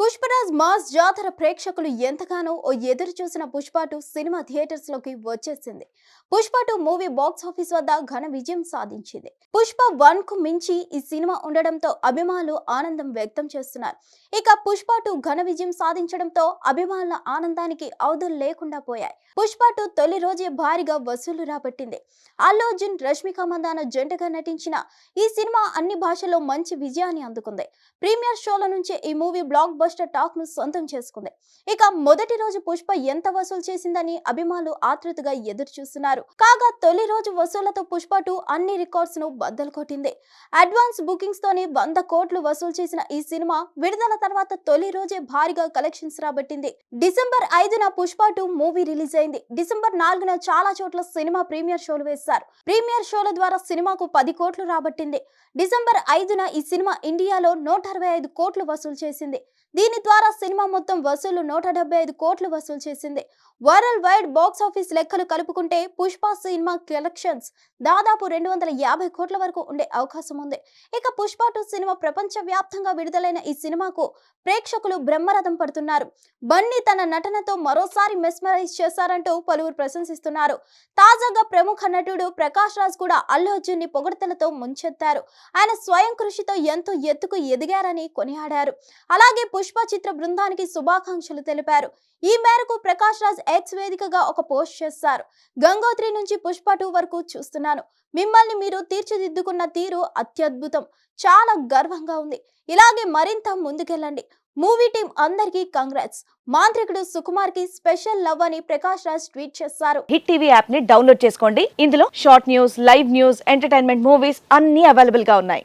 Pushparaj mass జాతర ప్రేక్షకులు ఎంతగానో ఓ ఎదురు చూసిన పుష్ప టూ సినిమా థియేటర్స్లోకి వచ్చేసింది. Pushpa two movie box office వద్ద ఘన విజయం సాధించింది. పుష్ప వన్కు మించి ఈ సినిమా ఉండడంతో అభిమానులు ఆనందం వ్యక్తం చేస్తున్నారు. ఇక పుష్ప టూ ఘన విజయం సాధించడంతో అభిమానుల ఆనందానికి అవధులు లేకుండా పోయాయి. పుష్ప టూ తొలి రోజే భారీగా వసూలు రాబట్టింది. అల్లు అర్జున్ రష్మిక మందాన జంటగా నటించిన ఈ సినిమా అన్ని భాషల్లో మంచి విజయాన్ని అందుకుంది. ప్రీమియర్ షోల నుంచే ఈ మూవీ బ్లాక్ బస్టర్ టాక్ను సొంతం చేసుకుంది. ఇక మొదటి రోజు పుష్ప ఎంత వసూలు చేసిందని అభిమానులు ఆతృతగా ఎదురు చూస్తున్నారు కాగా తొలి రోజు వసూళ్ళతో పుష్ప టూ అన్ని రికార్డ్స్ను బద్దలు కొట్టింది. అడ్వాన్స్ బుకింగ్స్ తోనే వంద కోట్లు వసూలు చేసిన ఈ సినిమా విడుదల తర్వాత తొలి రోజే భారీగా కలెక్షన్స్ రాబట్టింది. డిసెంబర్ ఐదున పుష్ప టూ మూవీ రిలీజ్ అయింది. డిసెంబర్ నాలుగున చాలా చోట్ల సినిమా ప్రీమియర్ షోలు వేశారు. ప్రీమియర్ షోల ద్వారా సినిమాకు పది కోట్లు రాబట్టింది. డిసెంబర్ ఐదున ఈ సినిమా ఇండియాలో నూట అరవై ఐదు కోట్లు వసూలు చేసింది. దీని ద్వారా సినిమా మొత్తం వసూలు నూట డెబ్బై ఐదు కోట్లు వసూలు చేసింది. వరల్డ్ వైడ్ బాక్స్ ఆఫీస్ లెక్కలు కలుపుకుంటే పుష్ప సినిమా కలెక్షన్స్ దాదాపు రెండు వందల యాభై కోట్ల వరకు ఉండే అవకాశం ఉంది. ఇక పుష్ప టూ సినిమా ప్రపంచ వ్యాప్తంగా విడుదలైన ఈ సినిమాకు ప్రేక్షకులు బ్రహ్మరథం పడుతున్నారు. బన్నీ తన నటనతో మరోసారి మెస్మరైజ్ చేశారంటూ పలువురు ప్రశంసిస్తున్నారు. తాజాగా ప్రముఖ నటుడు ప్రకాష్ రాజ్ కూడా అల్లు అర్జున్ని పొగడతలతో ముంచెత్తారు. ఆయన స్వయం కృషితో ఎంతో ఎత్తుకు ఎదిగారని కొనియాడారు. అలాగే పుష్ప పుష్ప చిత్ర బృందానికి శుభాకాంక్షలు తెలిపారు. ఈ మేరకు ప్రకాష్ రాజ్ ఎక్స్ వేదికగా ఒక పోస్ట్ చేశారు. గంగోత్రి నుంచి పుష్ప టూ వరకు చూస్తున్నాను. మిమ్మల్ని మీరు తీర్చిదిద్దుకున్న తీరు అత్యద్భుతం. చాలా గర్వంగా ఉంది. ఇలాగే మరింత ముందుకెళ్ళండి. మూవీ టీం అందరికీ కంగ్రాట్స్ మాంత్రికుడు సుకుమార్కి స్పెషల్ లవ్ అని ప్రకాష్ రాజ్ ట్వీట్ చేశారు. హిట్ టీవీ యాప్ని డౌన్లోడ్ చేసుకోండి. ఇందులో short news live news entertainment movies అన్ని అవైలబుల్గా ఉన్నాయి.